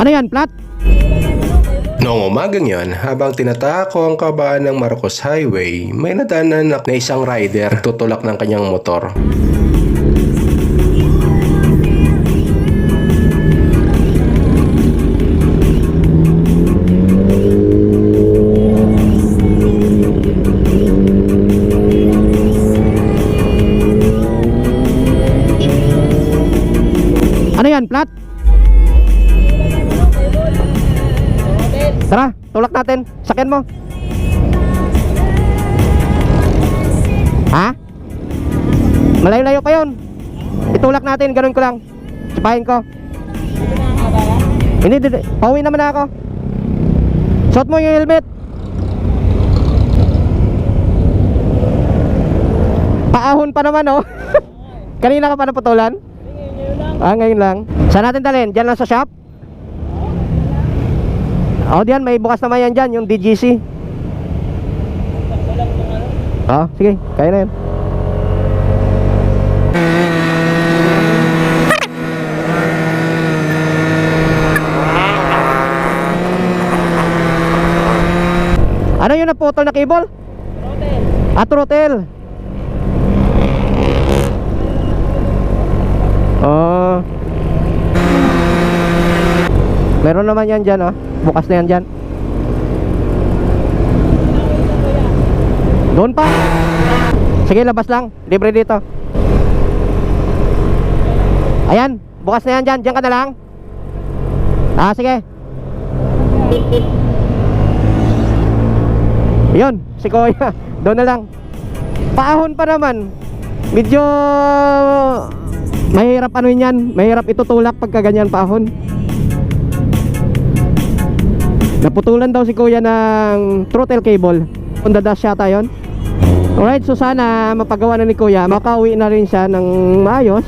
Ano yan, plat? Noong umagang yon, habang tinatako ang kabaan ng Marcos Highway, may nadaanan na na isang rider tutulak ng kanyang motor. Ano yan, plat? Tara, tulak natin. Sakyan mo. Ha? Malayo-layo pa yun. Itulak natin, ganun ko lang. Sipahin ko. Hindi, hindi. Pauwi naman na ako. Suot mo yung helmet. Paahon pa naman, oh. Kanina ka pa naputulan? Ah, ngayon lang. Saan natin dalhin? Diyan lang sa shop? Oh, diyan may bukas naman yan dyan, yung DGC. Ah, sige, kaya na yan. Ano yung naputol na cable? Ah, throttle. Oh. Meron naman yan dyan, oh. Bukas na yan dyan. Doon pa. Sige, labas lang. Libre dito. Ayan, bukas na yan dyan. Diyan ka na lang. Ah, sige. Yun, si Kuya. Doon na lang. Paahon pa naman. Medyo mahirap ano yan. Mahirap itutulak pagka ganyan paahon. Naputulan daw si Kuya ng throttle cable. Honda Dash yata yun. Alright, so sana mapagawa na ni Kuya. Makauwi na rin siya ng maayos.